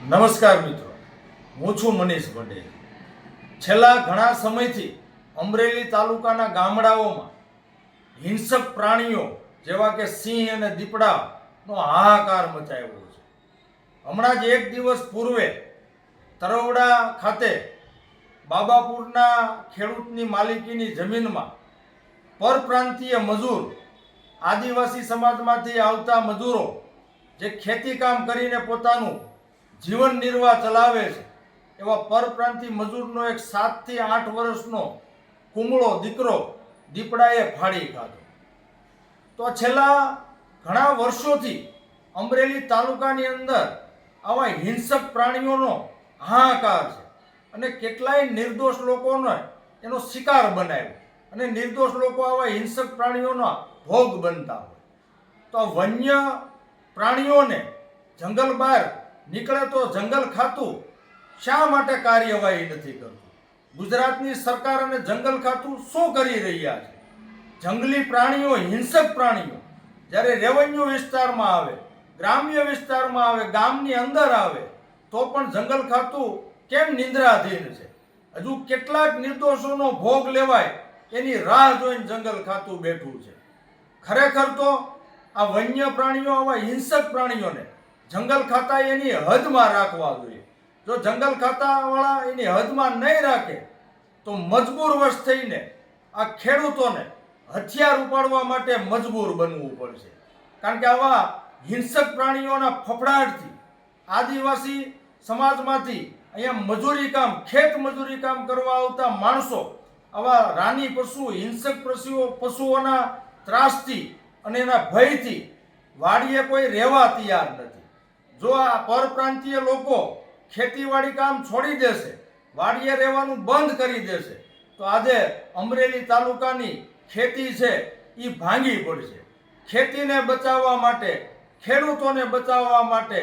નમસ્કાર મિત્રો. હું છું મનીષ ભંડે છેલ્લા ઘણા સમયથી અમરેલી તાલુકાના ગામડાઓમાં હિંસક પ્રાણીઓ જેવા કે સિંહ અને દીપડાનો હાહાકાર મચાવ્યો છે. હમણાં જ એક દિવસ પૂર્વે તરવડા ખાતે બાબાપુરના ખેડૂતની માલિકીની જમીનમાં પરપ્રાંતીય મજૂર આદિવાસી સમાજમાંથી આવતા મજૂરો જે ખેતીકામ કરીને પોતાનું જીવન નિર્વાહ ચલાવે છે. એવા પરપ્રાંતિ મજૂરનો એક સાતથી આઠ વર્ષનો કુમળો દીકરો દીપડાએ ફાડી ખાધો. તો છેલ્લા ઘણા વર્ષોથી અમરેલી તાલુકાની અંદર આવા હિંસક પ્રાણીઓનો હાહાકાર છે અને કેટલાય નિર્દોષ લોકોને એનો શિકાર બનાવ્યો અને નિર્દોષ લોકો આવા હિંસક પ્રાણીઓના ભોગ બનતા હોય. તો વન્ય પ્રાણીઓને જંગલ બહાર નીકળે તો જંગલ ખાતું, શા માટે કાર્યવાહી નથી કરતું? ગુજરાતની સરકાર અને જંગલ ખાતું શું કરી રહ્યા છે? જંગલી પ્રાણીઓ, હિંસક પ્રાણીઓ, જ્યારે રેવન્યુ વિસ્તારમાં આવે, ગ્રામ્ય વિસ્તારમાં આવે, ગામની અંદર આવે, તો પણ જંગલ ખાતું કેમ નિંદ્રાધીન છે? હજુ કેટલાક નિર્દોષોનો ભોગ લેવાય એની રાહ જોઈને જંગલ ખાતું બેઠું છે. ખરેખર તો આ વન્ય પ્રાણીઓ આવા હિંસક પ્રાણીઓને જંગલ ખાતા એની હદમાં રાખવા જોઈએ. જો જંગલ ખાતાવાળા એની હદમાં નહીં રાખે, તો મજબૂર વશ થઈને આ ખેડૂતોને હથિયાર ઉપાડવા માટે મજબૂર બનવું પડશે. કારણ કે આવા હિંસક પ્રાણીઓના ફફડાટથી આદિવાસી સમાજમાંથી અહીંયા મજૂરી કામ, ખેત મજૂરી કામ કરવા આવતા માણસો, આવા રાની પશુ, હિંસક પશુઓ પશુઓના ત્રાસથી અને એના ભયથી વાડીએ કોઈ રહેવા તૈયાર નથી. જો આ પરપ્રાંતીય લોકો ખેતીવાડી કામ છોડી દેશે, વાડીએ રહેવાનું બંધ કરી દેશે, તો આજે અમરેલી તાલુકાની ખેતી છે એ ભાંગી પડશે. ખેતીને બચાવવા માટે, ખેડૂતોને બચાવવા માટે,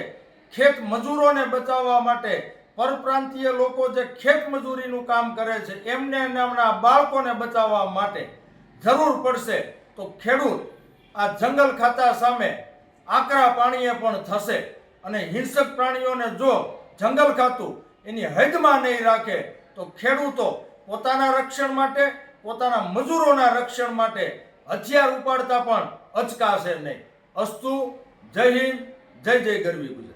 ખેત મજૂરોને બચાવવા માટે પરપ્રાંતીય લોકો જે ખેત મજૂરીનું કામ કરે છે, એમને અને એમના બાળકોને બચાવવા માટે જરૂર પડશે, તો ખેડૂત આ જંગલ ખાતા સામે આકરા પાણીએ પણ થશે. અને હિંસક પ્રાણીઓને જો જંગલ ખાતું, એની હદમાં નહીં રાખે, તો ખેડૂતો પોતાના રક્ષણ માટે, પોતાના મજૂરોના રક્ષણ માટે હથિયાર ઉપાડતા પણ અચકાશે નહીં. અસ્તુ, જય હિન્દ, જય જય ગરવી ગુજરાત.